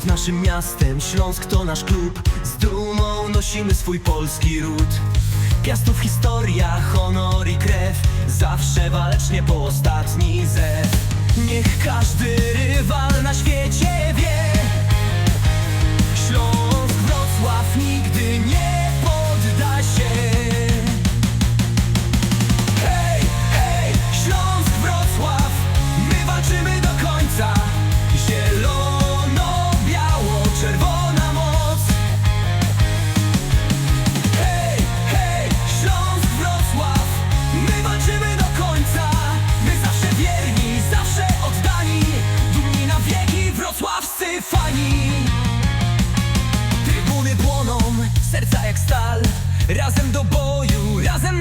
Wrocław naszym miastem, Śląsk to nasz klub. Z dumą nosimy swój polski ród. Piastów historia, honor i krew. Zawsze walcznie po ostatni zew. Niech każdy rywal na świecie wie walczymy do końca. My zawsze wierni, zawsze oddani. Dumni na wieki wrocławscy fani. Trybuny płoną, serca jak stal. Razem do boju, razem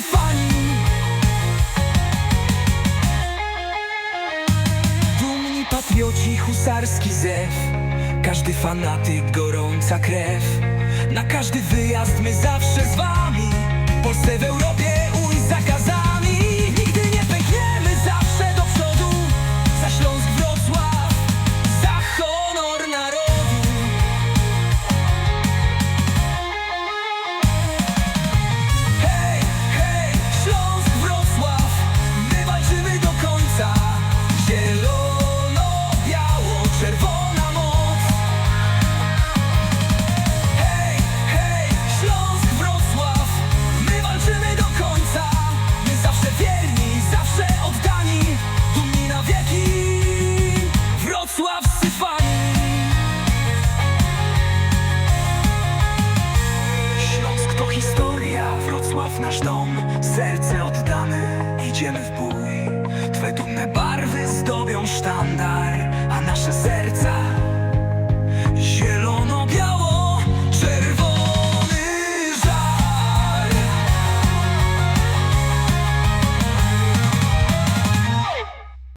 fani. Dumni patrioci, husarski zew. Każdy fanatyk, gorąca krew. Na każdy wyjazd my zawsze z wami. Polsce we historia, Wrocław nasz dom Serce oddane, idziemy w bój. Twe dumne barwy zdobią sztandar A nasze serce